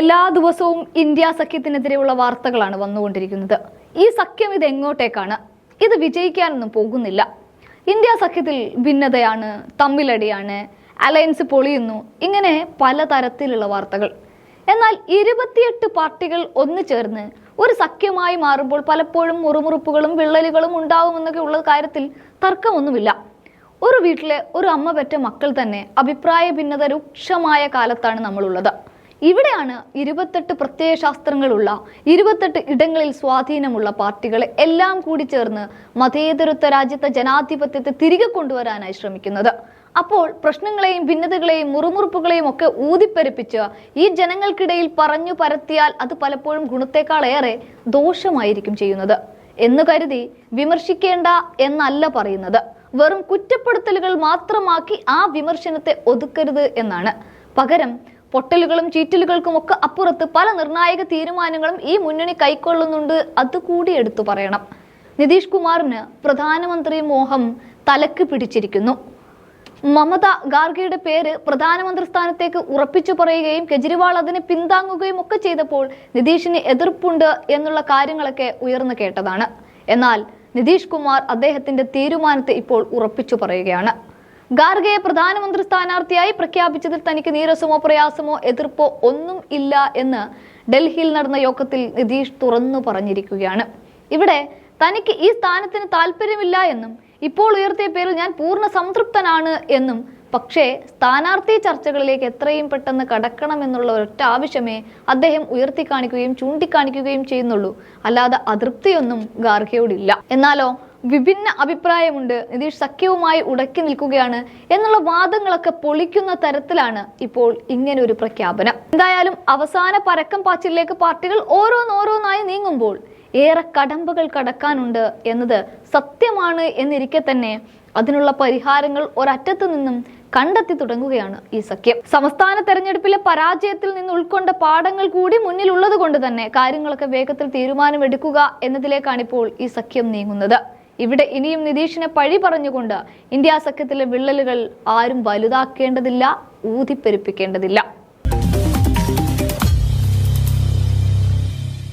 എല്ലാ ദിവസവും ഇന്ത്യ സഖ്യത്തിനെതിരെയുള്ള വാർത്തകളാണ് വന്നുകൊണ്ടിരിക്കുന്നത്. ഈ സഖ്യം ഇത് എങ്ങോട്ടേക്കാണ് ഇത് വിജയിക്കാനൊന്നും പോകുന്നില്ല. ഇന്ത്യ സഖ്യത്തിൽ ഭിന്നതയാണ് തമ്മിലടിയാണ് അലയൻസ് പൊളിയുന്നു ഇങ്ങനെ പലതരത്തിലുള്ള വാർത്തകൾ. എന്നാൽ ഇരുപത്തിയെട്ട് പാർട്ടികൾ ഒന്നു ചേർന്ന് ഒരു സഖ്യമായി മാറുമ്പോൾ പലപ്പോഴും മുറുമുറുപ്പുകളും വിള്ളലുകളും ഉണ്ടാകുമെന്നൊക്കെ ഉള്ള കാര്യത്തിൽ തർക്കമൊന്നുമില്ല. ഒരു വീട്ടിലെ ഒരു അമ്മ പെറ്റ മക്കൾ തന്നെ അഭിപ്രായ ഭിന്നത രൂക്ഷമായ കാലത്താണ് നമ്മളുള്ളത്. ഇവിടെയാണ് ഇരുപത്തെട്ട് പ്രത്യയ ശാസ്ത്രങ്ങളുള്ള ഇരുപത്തെട്ട് ഇടങ്ങളിൽ സ്വാധീനമുള്ള പാർട്ടികൾ എല്ലാം കൂടി ചേർന്ന് മതേതരത്വ രാജ്യത്തെ ജനാധിപത്യത്തെ തിരികെ കൊണ്ടുവരാനായി ശ്രമിക്കുന്നത്. അപ്പോൾ പ്രശ്നങ്ങളെയും ഭിന്നതകളെയും മുറുമുറുപ്പുകളെയും ഒക്കെ ഊതിപ്പെരുപ്പിച്ച് ഈ ജനങ്ങൾക്കിടയിൽ പറഞ്ഞു പരത്തിയാൽ അത് പലപ്പോഴും ഗുണത്തെക്കാളേറെ ദോഷമായിരിക്കും ചെയ്യുന്നത്. എന്ന് കരുതി വിമർശിക്കേണ്ട എന്നല്ല പറയുന്നത്. വെറും കുറ്റപ്പെടുത്തലുകൾ മാത്രമാക്കി ആ വിമർശനത്തെ ഒതുക്കരുത് എന്നാണ്. പകരം പൊട്ടലുകളും ചീറ്റലുകൾക്കും ഒക്കെ അപ്പുറത്ത് പല നിർണായക തീരുമാനങ്ങളും ഈ മുന്നണി കൈക്കൊള്ളുന്നുണ്ട് അതുകൂടി എടുത്തു പറയണം. നിതീഷ് കുമാറിന് പ്രധാനമന്ത്രി മോഹം തലക്ക് പിടിച്ചിരിക്കുന്നു. മമത ഗാർഗയുടെ പേര് പ്രധാനമന്ത്രി സ്ഥാനത്തേക്ക് ഉറപ്പിച്ചു പറയുകയും കെജ്രിവാൾ അതിനെ പിന്താങ്ങുകയും ഒക്കെ ചെയ്തപ്പോൾ നിതീഷിന് എതിർപ്പുണ്ട് എന്നുള്ള കാര്യങ്ങളൊക്കെ ഉയർന്നു കേട്ടതാണ്. എന്നാൽ നിതീഷ് കുമാർ അദ്ദേഹത്തിന്റെ തീരുമാനത്തെ ഇപ്പോൾ ഉറപ്പിച്ചു പറയുകയാണ്. ഗാർഗയെ പ്രധാനമന്ത്രി സ്ഥാനാർത്ഥിയായി പ്രഖ്യാപിച്ചതിൽ തനിക്ക് നീരസമോ പ്രയാസമോ എതിർപ്പോ ഒന്നും ഇല്ല എന്ന് ഡൽഹിയിൽ നടന്ന യോഗത്തിൽ നിതീഷ് തുറന്നു പറഞ്ഞിരിക്കുകയാണ്. ഇവിടെ തനിക്ക് ഈ സ്ഥാനത്തിന് താല്പര്യമില്ല എന്നും ഇപ്പോൾ ഉയർത്തിയ പേരിൽ ഞാൻ പൂർണ സംതൃപ്തനാണ് എന്നും പക്ഷേ സ്ഥാനാർത്ഥി ചർച്ചകളിലേക്ക് എത്രയും പെട്ടെന്ന് കടക്കണമെന്നുള്ള ഒരൊറ്റ ആവശ്യമേ അദ്ദേഹം ഉയർത്തി കാണിക്കുകയും ചൂണ്ടിക്കാണിക്കുകയും ചെയ്യുന്നുള്ളൂ. അല്ലാതെ അതൃപ്തിയൊന്നും ഗാർഗയോടില്ല. എന്നാലോ വിഭിന്ന അഭിപ്രായമുണ്ട്. നിതീഷ് സഖ്യവുമായി ഉടക്കി നിൽക്കുകയാണ് എന്നുള്ള വാദങ്ങളൊക്കെ പൊളിക്കുന്ന തരത്തിലാണ് ഇപ്പോൾ ഇങ്ങനെ ഒരു പ്രഖ്യാപനം. എന്തായാലും അവസാന പരക്കം പാച്ചിലേക്ക് പാർട്ടികൾ ഓരോന്നോരോന്നായി നീങ്ങുമ്പോൾ ഏറെ കടമ്പകൾ കടക്കാനുണ്ട് എന്നത് സത്യമാണ് എന്നിരിക്കെ തന്നെ. അതിനുള്ള പരിഹാരങ്ങൾ ഒരറ്റത്തു നിന്നും കണ്ടെത്തി തുടങ്ങുകയാണ് ഈ സഖ്യം. സംസ്ഥാന തെരഞ്ഞെടുപ്പിലെ പരാജയത്തിൽ നിന്ന് ഉൾക്കൊണ്ട പാഠങ്ങൾ കൂടി മുന്നിലുള്ളത് കൊണ്ട് തന്നെ കാര്യങ്ങളൊക്കെ വേഗത്തിൽ തീരുമാനമെടുക്കുക എന്നതിലേക്കാണ് ഇപ്പോൾ ഈ സഖ്യം നീങ്ങുന്നത്. ഇവിടെ ഇനിയും നിതീഷിനെ പഴി പറഞ്ഞുകൊണ്ട് ഇന്ത്യ സഖ്യത്തിലെ വിള്ളലുകൾ ആരും വലുതാക്കേണ്ടതില്ല ഊതിപ്പെരുപ്പിക്കേണ്ടതില്ല.